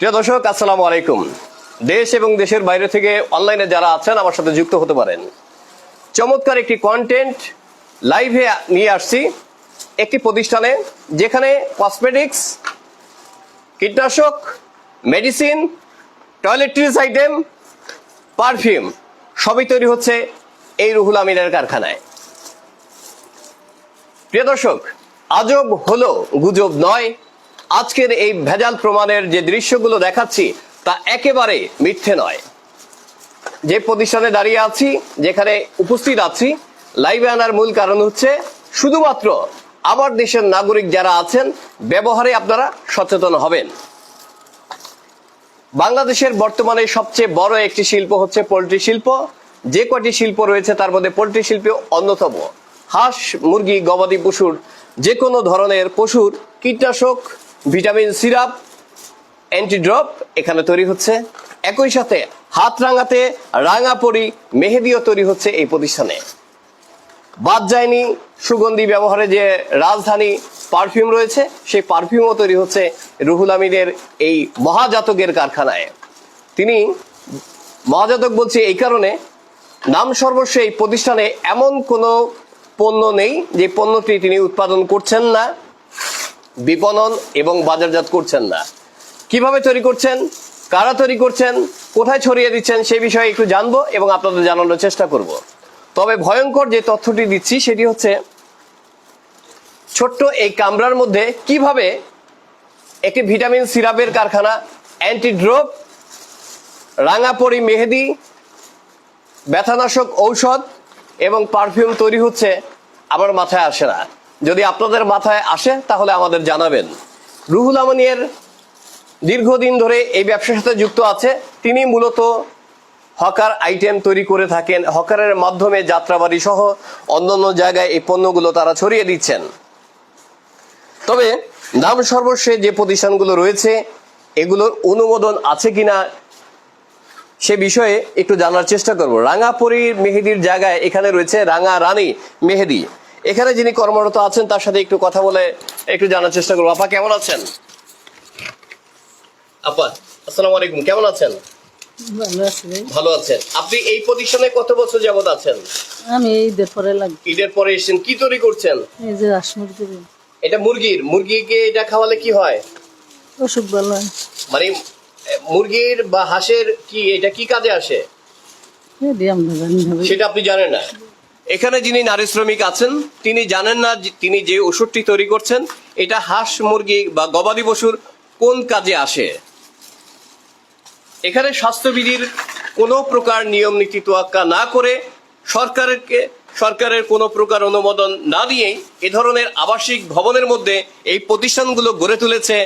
প্রিয় দর্শক, আসসালামু আলাইকুম। দেশ এবং দেশের বাইরে থেকে অনলাইনে যারা আছেন, আমার সাথে যুক্ত হতে পারেন। চমৎকার একটি কন্টেন্ট লাইভে নিয়ে আসছি। একটি প্রতিষ্ঠানে যেখানে কসমেটিক্স কীটনাশক মেডিসিন টয়লেট্রিজ আইটেম পারফিউম সবই তৈরি হচ্ছে এই রুহুল আমিনের কারখানায়। প্রিয় দর্শক, আজব হলো, গুজব নয়। আজকের এই ভেজাল প্রমাণের যে দৃশ্যগুলো দেখাচ্ছি, তা একেবারে মিথ্যে নয়। যে প্রতিষ্ঠানে দাঁড়িয়ে আছি, যেখানে উপস্থিত আছি, লাইভে আনার মূল কারণ হচ্ছে শুধুমাত্র আমার দেশের নাগরিক যারা আছেন, ব্যবহারে আপনারা সচেতন হবেন। বাংলাদেশের বর্তমানে সবচেয়ে বড় একটি শিল্প হচ্ছে পোলট্রি শিল্প। যে কটি শিল্প রয়েছে, তার মধ্যে পোলট্রি শিল্প অন্যতম। হাঁস, মুরগি, গবাদি পশুর যে কোনো ধরনের পশুর কীটনাশক ভিটামিন, সিরাপ অ্যান্টিড্রপ এখানে তৈরি হচ্ছে। একই সাথে হাত রাঙাতে রাঙাপড়ি মেহেদিও তৈরি হচ্ছে এই প্রতিষ্ঠানে। বাদ যায়নি সুগন্ধি ব্যবহারে যে রাজধানী পারফিউম রয়েছে, সেই পারফিউমও তৈরি হচ্ছে রুহুল আমিনের এই মহাজাতকের কারখানায়। তিনি মহাজাতক বলছি এই কারণে, নাম সর্বস্ব এই প্রতিষ্ঠানে এমন কোনো পণ্য নেই যে পণ্যটি তিনি উৎপাদন করছেন না। বিপণন এবং বাজারজাত করছেন না। কীভাবে তৈরি করছেন? কারা তৈরি করছেন? কোথায় ছড়িয়ে দিচ্ছেন? সেই বিষয়ে একটু জানব এবং আপনাদের জানানোর চেষ্টা করব। তবে ভয়ঙ্কর যে তথ্যটি দিচ্ছি সেটি হচ্ছে, ছোট্ট এই কামরার মধ্যে কীভাবে একটি ভিটামিন সিরাপের কারখানা, অ্যান্টিড্রপ, রাঙাপড়ি মেহেদি, ব্যথানাশক ঔষধ এবং পারফিউম তৈরি হচ্ছে আমার মাথায় আসে না। যদি আপনাদের মাথায় আসে, তাহলে আমাদের জানাবেন। রুহুল আমনিয়ের দীর্ঘদিন ধরে এই ব্যবসার সাথে যুক্ত আছে। তিনি মূলত হকার আইটেম তৈরি করে থাকেন। হকারের মাধ্যমে যাত্রাবাড়ি সহ অন্যান্য জায়গায় এই পণ্যগুলো তারা ছড়িয়ে দিচ্ছেন। তবে নাম সর্বস্বে যে প্রতিষ্ঠানগুলো রয়েছে, এগুলোর অনুমোদন আছে কিনা, সে বিষয়ে একটু জানার চেষ্টা করব। রাঙাপুরীর মেহেদির জায়গায় এখানে রয়েছে রাঙা রানী মেহেদি। এখানে যিনি কর্মরত আছেন তার সাথে একটু কথা বলে একটু জানার চেষ্টা করব। আপা কেমন আছেন? আপা আসসালামু আলাইকুম। কেমন আছেন? ভালো আছেন। আপনি এই প্রতিষ্ঠানে কত বছর যাবত আছেন? আমি ঈদের পরে ঈদের পরে এসেছেন। কি তৈরি করছেন? এই যে এটা মুরগির। মুরগিকে এটা খাওয়ালে কি হয়? অসুখ ভালো হয়। মানে মুরগির বা হাঁসের কি এটা কি কাজে আসে। সেটা আপনি জানেন না। এখানে যিনি নারী শ্রমিক আছেন, তিনি জানেন না তিনি যে ওষুধটি তৈরি করছেন, এটা হাঁস, মুরগি বা গবাদি পশুর কোন কাজে আসে। এখানে স্বাস্থ্যবিধির কোনো প্রকার নিয়ম, নীতি তোয়াক্কা না করে সরকারকে, সরকারের কোনো প্রকার অনুমোদন না দিয়েই এ ধরনের আবাসিক ভবনের মধ্যে এই প্রতিষ্ঠানগুলো গড়ে তুলেছে।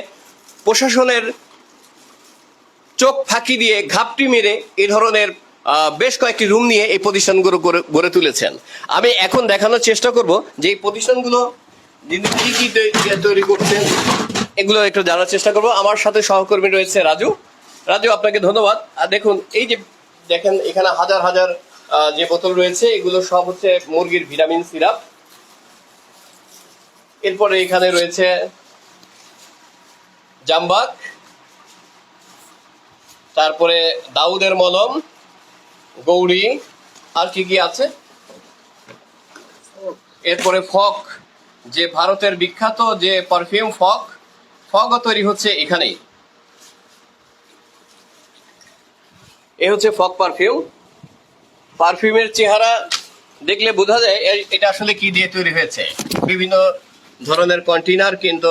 প্রশাসনের চোখ ফাঁকি দিয়ে ঘাপটি মেরে এ ধরনের বেশ কয়েকটি রুম নিয়ে এই প্রতিষ্ঠানগুলো গড়ে- তুলেছেন। আমি এখন দেখানোর চেষ্টা করব যে এই প্রতিষ্ঠানগুলো কি কি তৈরি করছেন এগুলো একটু জানার চেষ্টা করব। আমার সাথে সহকর্মী রয়েছে রাজু। রাজু, আপনাকে ধন্যবাদ। আর দেখুন, এই যে দেখেন, এখানে হাজার হাজার যে বোতল রয়েছে, এগুলো সব হচ্ছে মুরগির ভিটামিন সিরাপ। এরপরে এখানে রয়েছে জাম্বাক তারপরে দাউদের মলম। গৌরী, আর কি কি আছে? এরপরে ফক, যে ভারতের বিখ্যাত যে পারফিউম ফক, ফকও তৈরি হচ্ছে এখানেই। এ হচ্ছে ফক পারফিউম পারফিউমের চেহারা দেখলে বোঝা যায় এটা আসলে কি দিয়ে তৈরি হয়েছে। বিভিন্ন ধরনের কন্টেনার কিন্তু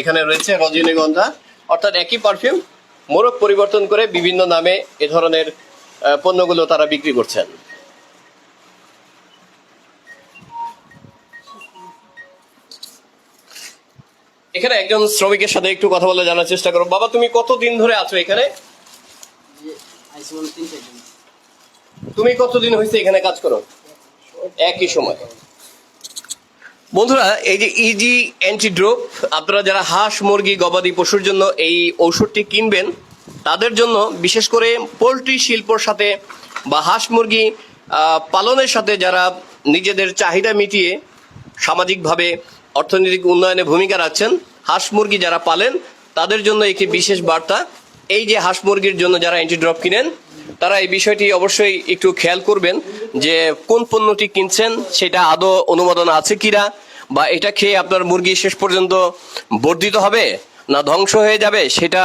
এখানে রয়েছে, রজনীগন্ধা। অর্থাৎ একই পারফিউম মোড়ক পরিবর্তন করে বিভিন্ন নামে এ ধরনের পণ্যগুলো তারা বিক্রি করছেন। এখানে একজন শ্রমিকের সাথে একটু কথা বলে জানার চেষ্টা করো বাবা, তুমি কতদিন ধরে আছো এখানে? তুমি কতদিন হয়েছে এখানে কাজ করো? একই সময়। বন্ধুরা, এই যে ইজি অ্যান্টিড্রোপ আপনারা যারা হাঁস, মুরগি, গবাদি পশুর জন্য এই ঔষধটি কিনবেন তাদের জন্য, বিশেষ করে পোলট্রি শিল্পর সাথে বা হাঁস মুরগি পালনের সাথে যারা নিজেদের চাহিদা মিটিয়ে সামাজিকভাবে অর্থনৈতিক উন্নয়নে ভূমিকা রাখছেন, হাঁস মুরগি যারা পালেন, তাদের জন্য একটি বিশেষ বার্তা। এই যে হাঁস মুরগির জন্য যারা অ্যান্টিড্রপ কিনেন, তারা এই বিষয়টি অবশ্যই একটু খেয়াল করবেন যে কোন পণ্যটি কিনছেন, সেটা আদৌ অনুমোদন আছে কিনা, বা এটা খেয়ে আপনার মুরগি শেষ পর্যন্ত বর্ধিত হবে না ধ্বংস হয়ে যাবে, সেটা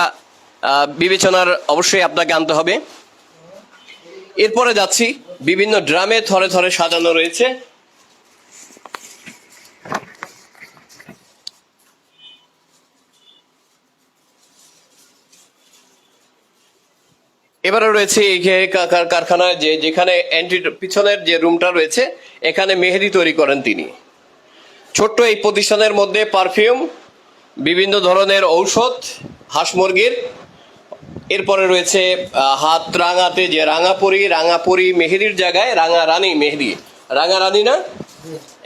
বিবেচনার অবশ্যই আপনাকে আনতে হবে। এরপরে যাচ্ছি, বিভিন্ন ড্রামে থরে থরে সাজানো রয়েছে। এবারে রয়েছে কারখানায় যে, যেখানে অ্যান্টি পিছনের যে রুমটা রয়েছে, এখানে মেহেদি তৈরি করেন তিনি। ছোট্ট এই প্রতিষ্ঠানের মধ্যে পারফিউম বিভিন্ন ধরনের ঔষধ, হাঁস মুরগির এরপরে রয়েছে হাত রাঙাতে যে রাঙাপুরি রাঙাপুরি মেহেদির জায়গায় রাঙা রানী মেহেদি। রাঙা রানী না?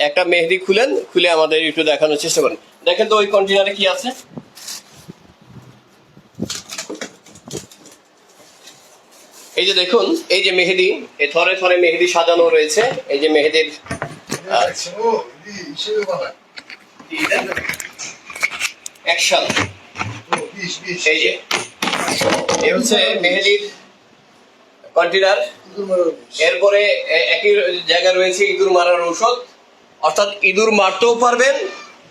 একটা মেহেদি খুলেন, খুলে আমাদের একটু দেখানোর চেষ্টা করেন। দেখেন তো ওই কন্টেনারে কি আছে? এই যে দেখুন, এই যে মেহেদি, এই থরে থরে মেহেদি সাজানো রয়েছে, এই যে মেহেদির আচ্ছা। একসাথে। এই যে। এরপরে একই জায়গায় রয়েছে ইঁদুর মারার ঔষধ। অর্থাৎ ইঁদুর মারতেও পারবেন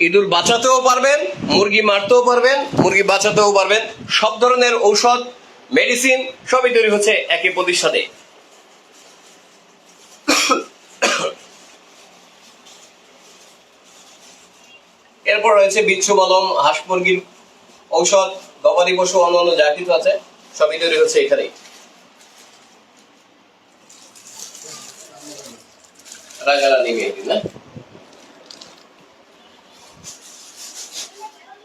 ইঁদুর বাঁচাতেও পারবেন মুরগি মারতেও পারবেন মুরগি বাঁচাতেও পারবেন। সব ধরনের ঔষধ মেডিসিন সবই তৈরি হচ্ছে একই প্রতিষ্ঠানে। এরপর রয়েছে বিচ্ছু মলম হাঁস মুরগির ঔষধ। গবাদি পশু অন্যান্য যা কিছু আছে সবই তৈরি হচ্ছে এখানেই। রাগারানি মেয়েদিন না?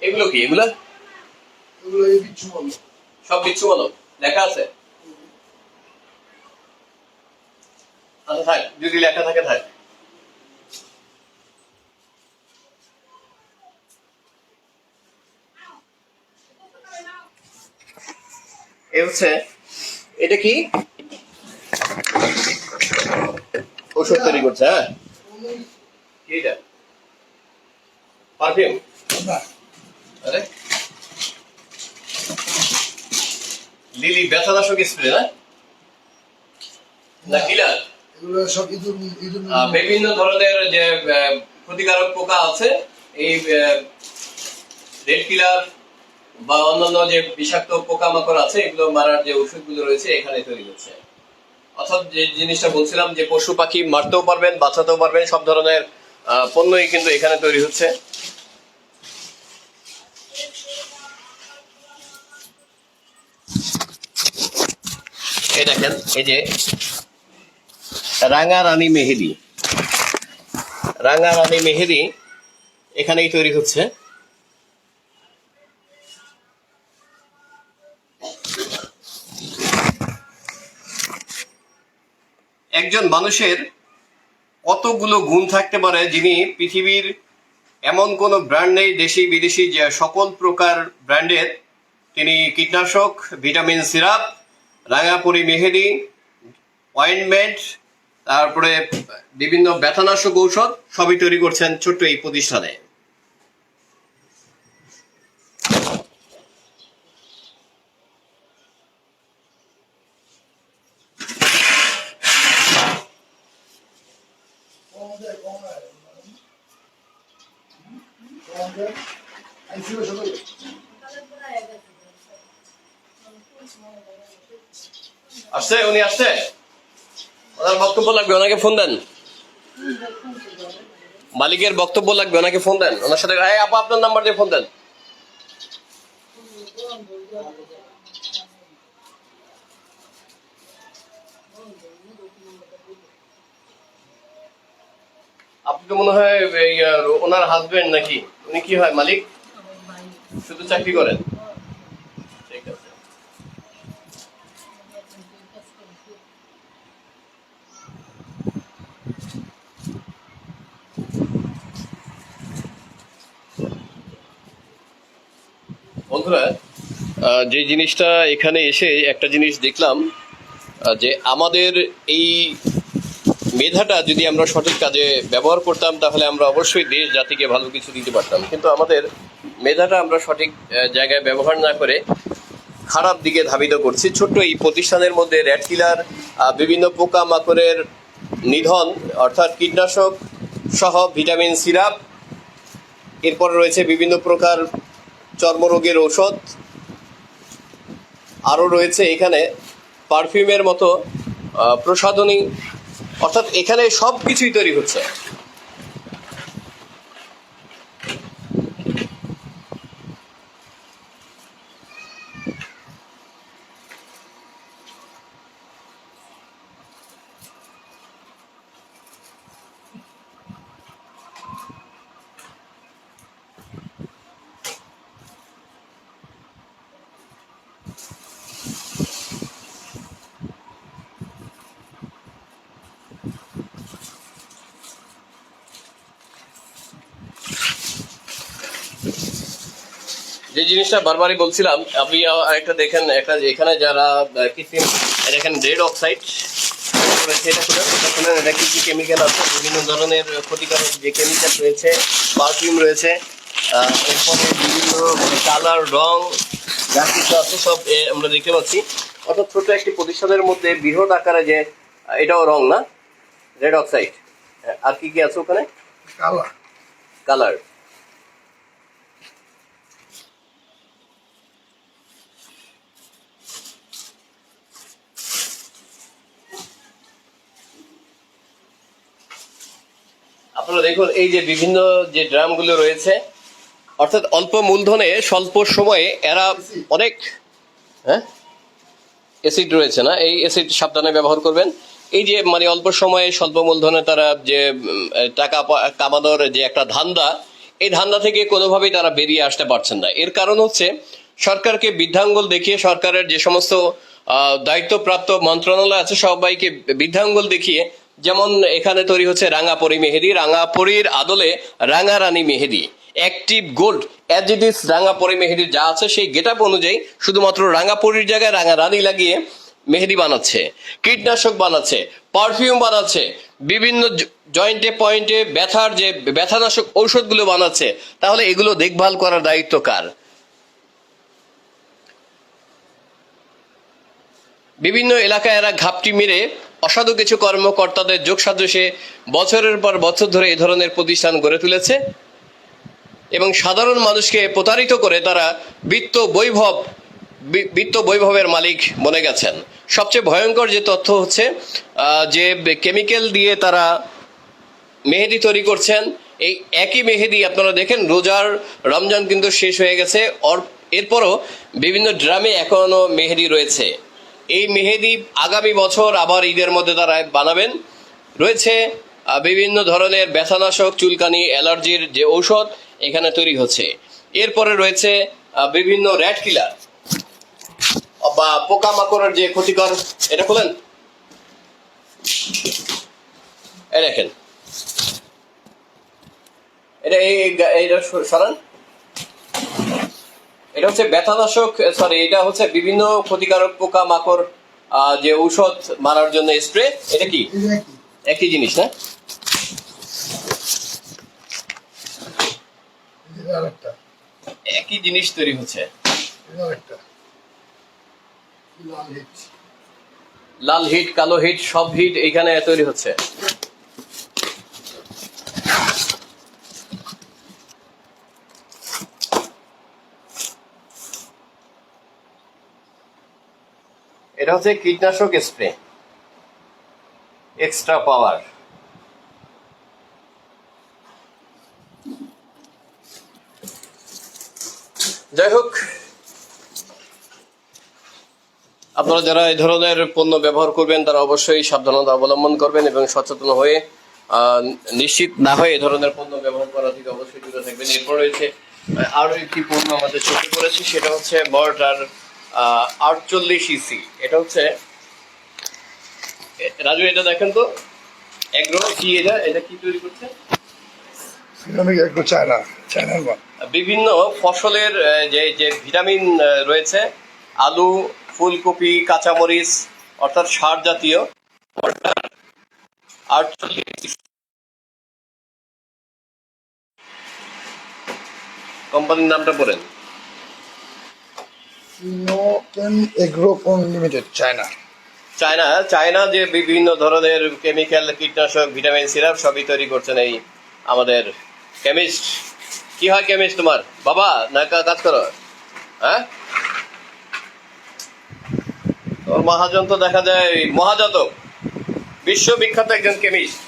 এগুলো কি এগুলো? সব বিচ্ছু বলো লেখা আছে? আচ্ছা থাক যদি লেখা থাকে থাক। এ এটা কি? ওষুধ তৈরি করছে হ্যাঁ? স্প্রে না হ্যাঁ? না কিলার? সব বিভিন্ন ধরনের যে ক্ষতিকারক পোকা আছে এই রেড কিলার বা অন্যান্য যে বিষাক্ত পোকামাকড় আছে, এগুলো মারার যে ওষুধগুলো রয়েছে, এখানে তৈরি হচ্ছে। অর্থাৎ যে জিনিসটা বলছিলাম যে পশু পাখি মারতেও পারবেন, বাঁচাতেও পারবেন, সব ধরনের পণ্যই কিন্তু এখানে তৈরি হচ্ছে। এই দেখেন, এই যে রাঙা রানী মেহেদি। রাঙা রানী মেহেদি এখানেই তৈরি হচ্ছে। একজন মানুষের কতগুলো গুণ থাকতে পারে যিনি পৃথিবীর এমন কোন ব্র্যান্ড নেই, দেশি বিদেশি যে সকল প্রকার ব্র্যান্ডের তিনি কীটনাশক ভিটামিন সিরাপ রাঙাপুরি মেহেদি অয়েন্টমেন্ট তারপরে বিভিন্ন ব্যথানাশক ঔষধ সবই তৈরি করছেন ছোট্ট এই প্রতিষ্ঠানে। লাগবে? ওনাকে ফোন দেন। মালিকের বক্তব্য লাগবে, ওনাকে ফোন দেন। ওনার সাথে এই আপা, আপনার নাম্বার দিয়ে ফোন দেন। আপনি তো মনে হয় ওনার হাজবেন্ড নাকি? উনি কি হয়, মালিক? শুধু চাকরি করেন। বন্ধুরা যে জিনিসটা এখানে এসে একটা জিনিস দেখলাম যে আমাদের এই মেধাটা যদি আমরা সঠিক কাজে ব্যবহার করতাম, তাহলে আমরা অবশ্যই দেশ, জাতিকে ভালো কিছু দিতে পারতাম। কিন্তু আমাদের মেধাটা আমরা সঠিক জায়গায় ব্যবহার না করে খারাপ দিকে ধাবিত করছি। ছোট্ট এই প্রতিষ্ঠানের মধ্যে র্যাট কিলার বিভিন্ন পোকামাকড়ের নিধন, অর্থাৎ কীটনাশক সহ ভিটামিন, সিরাপ, এরপর রয়েছে বিভিন্ন প্রকার চর্মরোগের ঔষধ আরও রয়েছে এখানে পারফিউমের মতো প্রসাধনী অর্থাৎ এখানে সব কিছুই তৈরি হচ্ছে। যে জিনিসটা বারবারই বলছিলাম আপনি আরেকটা দেখেন একটা এখানে যারা কৃত্রিম দেখেন রেড অক্সাইড সেটা খুলেন এটা কি কি কেমিক্যাল আছে? বিভিন্ন ধরনের ক্ষতিকারক যে কেমিক্যাল রয়েছে পারফিউম রয়েছে এরপরে বিভিন্ন কালার রং যা কিছু আছে সব আমরা দেখতে পাচ্ছি। অর্থাৎ ছোট একটি প্রতিষ্ঠানের মধ্যে বৃহৎ আকারে যে এটাও রং না? রেড অক্সাইড আর কি কি আছে ওখানে? কালা কালার আপনারা দেখুন, এই যে বিভিন্ন যে ড্রামগুলো রয়েছে, অর্থাৎ অল্প মূলধনে স্বল্প সময়ে এরা অনেক হ্যাঁ? অ্যাসিড রয়েছে না? এই অ্যাসিড সাবধানে ব্যবহার করবেন। এই যে মানে অল্প সময়ে স্বল্প মূলধনে তারা যে টাকা কামানোর যে একটা ধান্দা, এই ধান্দা থেকে কোনোভাবেই তারা বেরিয়ে আসতে পারছেন না। এর কারণ হচ্ছে, সরকারকে বৃদ্ধাঙ্গুল দেখিয়ে সরকারের যে সমস্ত দায়িত্বপ্রাপ্ত মন্ত্রণালয় আছে, সবাইকে বৃদ্ধাঙ্গুল দেখিয়ে যেমন এখানে তৈরি হচ্ছে রাঙাপরি মেহেদি, রাঙাপরির আদলে Rangarani mehndi. Active gold as it is mehndi যা আছে, সেই গেট আপ অনুযায়ী শুধুমাত্র রাঙাপরির জায়গায় রাঙারানী লাগিয়ে মেহেদি বানাচ্ছে। কীটনাশক বানাচ্ছে পারফিউম বানাচ্ছে, বিভিন্ন জয়েন্টে পয়েন্টে ব্যথার যে, ব্যথানাশক ঔষধগুলো বানাচ্ছে, তাহলে এগুলো দেখভাল করার দায়িত্ব কার? বিভিন্ন এলাকায় এরা ঘাপটি মেরে অসাধু কিছু কর্মকর্তাদের যোগ সাদৃশ্যে বছরের পর বছর ধরে এই ধরনের প্রতিষ্ঠান গড়ে তুলেছে এবং সাধারণ মানুষকে প্রতারিত করে তারা বিত্ত বৈভব বিত্ত বৈভবের মালিক বনে গেছেন। সবচেয়ে ভয়ঙ্কর যে তথ্য হচ্ছে যে কেমিক্যাল দিয়ে তারা মেহেদি তৈরি করছেন, এই একই মেহেদি আপনারা দেখেন, রোজার রমজান কিন্তু শেষ হয়ে গেছে, অর- এরপরও বিভিন্ন ড্রামে এখনও মেহেদি রয়েছে। এই মেহেদি আগামী বছর আবার ঈদের মধ্যে তারা বানাবেন। রয়েছে বিভিন্ন ধরনের ব্যথানাশক, চুলকানি, অ্যালার্জির যে ঔষধ এখানে তৈরি হচ্ছে। এরপরে রয়েছে বিভিন্ন র্যাট কিলার। বা পোকামাকড়ের যে ক্ষতিকর, এটা খোলেন? দেখেন। এটা এই স- সরান। এটা হচ্ছে ব্যথানাশক সরি এটা হচ্ছে বিভিন্ন ক্ষতিকারক পোকা মাকড় যে ঔষধ মারার জন্য স্প্রে এটা কি? একই জিনিস না? একই জিনিস তৈরি হচ্ছে। লাল হিট কালো হিট সব হিট এখানে তৈরি হচ্ছে। হচ্ছে কীটনাশক স্প্রে। এক্সট্রা পাওয়ার যাই হোক, আপনারা যারা এই ধরনের পণ্য ব্যবহার করবেন, তারা অবশ্যই সাবধানতা অবলম্বন করবেন এবং সচেতন হয়ে নিশ্চিত না হয়ে এই ধরনের পণ্য ব্যবহার করা থেকে অবশ্যই দূরে থাকবেন। এরপর রয়েছে আরও একটি পণ্য আমাদের চোখে পড়েছে, সেটা হচ্ছে মর্টার আটচল্লিশ ইসি এটা হচ্ছে রাজু এটা দেখেন তো। এগ্রো কি এটা? এটা কি তৈরি করছে? বিভিন্ন ফসলের যে যে ভিটামিন রয়েছে আলু ফুলকপি কাঁচামরিচ অর্থাৎ সার জাতীয়। কোম্পানির নামটা বলেন। চায়না চায়না যে বিভিন্ন ধরনের কেমিক্যাল কীটনাশক ভিটামিন সিরাপ সবই তৈরি করছেন এই আমাদের কেমিস্ট কি হয় কেমিস্ট তোমার? বাবা, না কাজ করো। হ্যাঁ? তোর মহাজন তো দেখা যায় মহাজাতক, বিশ্ববিখ্যাত একজন কেমিস্ট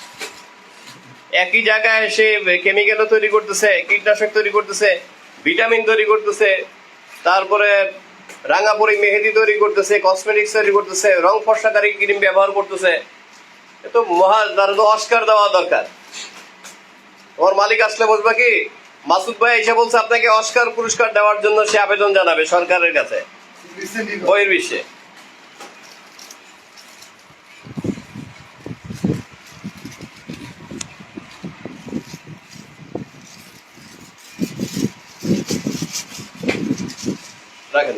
একই জায়গায় এসে কেমিক্যালও তৈরি করতেছে, কীটনাশক তৈরি করতেছে ভিটামিন তৈরি করতেছে, তারপরে রাঙাপুরি মেহেদি তৈরি করতেছে কসমেটিক্স তৈরি করতেছে, রং ফর্সাকারী ক্রিম ব্যবহার করতেছে। এ তো মহা তার তো অস্কার দেওয়া দরকার। তোমার মালিক আসলে বলবা কি, মাসুদ ভাই এসে বলছে, আপনাকে অস্কার পুরস্কার দেওয়ার জন্য সে আবেদন জানাবে সরকারের কাছে। বইয়ের বিশ্বে রাখেন।